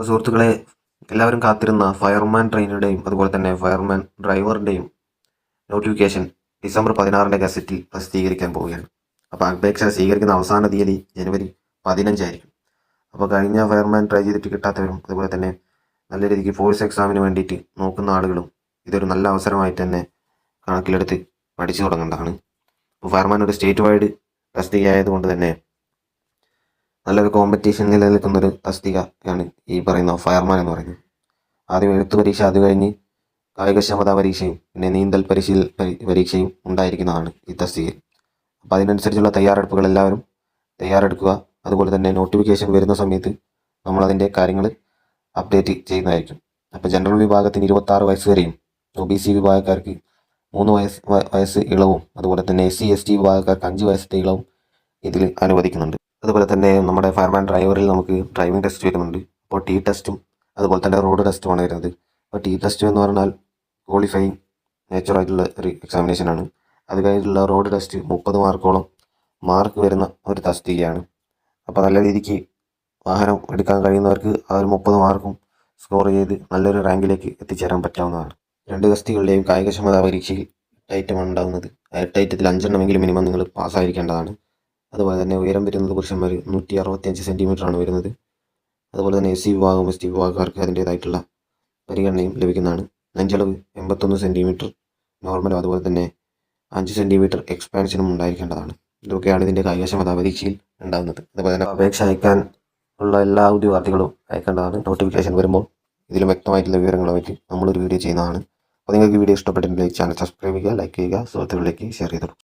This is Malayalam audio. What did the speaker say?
അപ്പോൾ സുഹൃത്തുക്കളെ എല്ലാവരും കാത്തിരുന്ന ഫയർമാൻ ട്രെയിനിന്റെയും അതുപോലെ തന്നെ ഫയർമാൻ ഡ്രൈവറിന്റെയും നോട്ടിഫിക്കേഷൻ ഡിസംബർ പതിനാറിന്റെ ഗസറ്റിൽ പ്രസിദ്ധീകരിക്കാൻ പോവുകയാണ്. അപ്പോൾ അപേക്ഷ സ്വീകരിക്കുന്ന അവസാന തീയതി ജനുവരി പതിനഞ്ചായിരിക്കും. അപ്പോൾ കഴിഞ്ഞ ഫയർമാൻ ട്രൈ ചെയ്തിട്ട് കിട്ടാത്തവരും അതുപോലെ തന്നെ നല്ല രീതിക്ക് ഫോഴ്സ് എക്സാമിന് വേണ്ടിയിട്ട് നോക്കുന്ന ആളുകളും ഇതൊരു നല്ല അവസരമായിട്ട് തന്നെ കണക്കിലെടുത്ത് പഠിച്ചു തുടങ്ങേണ്ടതാണ് ഫയർമാൻ ഒരു സ്റ്റേറ്റ് വൈഡ് തസ്തിക തന്നെ നല്ലൊരു കോമ്പറ്റീഷൻ നിലനിൽക്കുന്നൊരു തസ്തികയാണ് ഈ പറയുന്ന ഫയർമാൻ എന്ന് പറയുന്നത്. ആദ്യം എഴുത്തു പരീക്ഷ അത് കഴിഞ്ഞ് കായികക്ഷമതാ പരീക്ഷയും പിന്നെ നീന്തൽ പരിശീല പരീക്ഷയും ഉണ്ടായിരിക്കുന്നതാണ് ഈ തസ്തികയിൽ. അപ്പോൾ അതിനനുസരിച്ചുള്ള തയ്യാറെടുപ്പുകൾ എല്ലാവരും തയ്യാറെടുക്കുക. അതുപോലെ തന്നെ നോട്ടിഫിക്കേഷൻ വരുന്ന സമയത്ത് നമ്മളതിന്റെ കാര്യങ്ങൾ അപ്ഡേറ്റ് ചെയ്യുന്നതായിരിക്കും. അപ്പോൾ ജനറൽ വിഭാഗത്തിന് ഇരുപത്താറ് വയസ്സ് വരെയും ഒ ബി സി വിഭാഗക്കാർക്ക് മൂന്ന് വയസ്സ് വയസ്സ് ഇളവും അതുപോലെ തന്നെ എസ് സി എസ് ടി വിഭാഗക്കാർക്ക് അഞ്ച് വയസ്സത്തെ ഇളവും ഇതിൽ അനുവദിക്കുന്നുണ്ട്. അതുപോലെ തന്നെ നമ്മുടെ ഫയർമാൻ ഡ്രൈവറിൽ നമുക്ക് ഡ്രൈവിംഗ് ടെസ്റ്റ് വരുന്നുണ്ട്. അപ്പോൾ ടി ടെസ്റ്റും അതുപോലെ തന്നെ റോഡ് ടെസ്റ്റുമാണ് വരുന്നത്. അപ്പോൾ ടി ടെസ്റ്റ് എന്ന് പറഞ്ഞാൽ ക്വാളിഫൈങ് നേച്ചറായിട്ടുള്ള ഒരു എക്സാമിനേഷനാണ് അത് കഴിഞ്ഞിട്ടുള്ള റോഡ് ടെസ്റ്റ് മുപ്പത് മാർക്കോളം മാർക്ക് വരുന്ന ഒരു തസ്തികയാണ് അപ്പോൾ നല്ല രീതിക്ക് വാഹനം എടുക്കാൻ കഴിയുന്നവർക്ക് ആ ഒരു മുപ്പത് മാർക്കും സ്കോർ ചെയ്ത് നല്ലൊരു റാങ്കിലേക്ക് എത്തിച്ചേരാൻ പറ്റാവുന്നതാണ്. രണ്ട് തസ്തികളുടെയും കായികക്ഷമതാ പരീക്ഷയിൽ എട്ടൈറ്റമാണ് ഉണ്ടാകുന്നത്. ആ എട്ടൈറ്റത്തിൽ അഞ്ചെണ്ണമെങ്കിലും മിനിമം നിങ്ങൾ പാസ്സായിരിക്കേണ്ടതാണ് അതുപോലെ തന്നെ ഉയരം വരുന്നത് പുരുഷന്മാർ നൂറ്റി അറുപത്തിയഞ്ച് സെന്റിമീറ്റർ ആണ് വരുന്നത്. അതുപോലെ തന്നെ എസ് സി വിഭാഗം എസ് ടി വിഭാഗക്കാർക്ക് അതിന്റേതായിട്ടുള്ള പരിഗണനയും ലഭിക്കുന്നതാണ്. നെഞ്ചളവ് എൺപത്തൊന്ന് സെന്റിമീറ്റർ നോർമലും അതുപോലെ തന്നെ അഞ്ച് സെന്റിമീറ്റർ എക്സ്പാൻഷനും ഉണ്ടായിരിക്കേണ്ടതാണ്. ഇതൊക്കെയാണ് ഇതിന്റെ കൈവശമത പരീക്ഷയിൽ ഉണ്ടാകുന്നത്. അതുപോലെ തന്നെ അപേക്ഷ അയക്കാൻ ഉള്ള എല്ലാ ഉദ്യോഗാർത്ഥികളും അയക്കേണ്ടതാണ്. നോട്ടിഫിക്കേഷൻ വരുമ്പോൾ ഇതിലും വ്യക്തമായിട്ടുള്ള വിവരങ്ങളുമായിട്ട് നമ്മളൊരു വീഡിയോ ചെയ്യുന്നതാണ്. അപ്പോൾ നിങ്ങൾക്ക് വീഡിയോ ഇഷ്ടപ്പെട്ടെങ്കിൽ ചാനൽ സബ്സ്ക്രൈബ് ചെയ്യുക ലൈക്ക് ചെയ്യുക സുഹൃത്തുക്കളിലേക്ക് ഷെയർ ചെയ്തു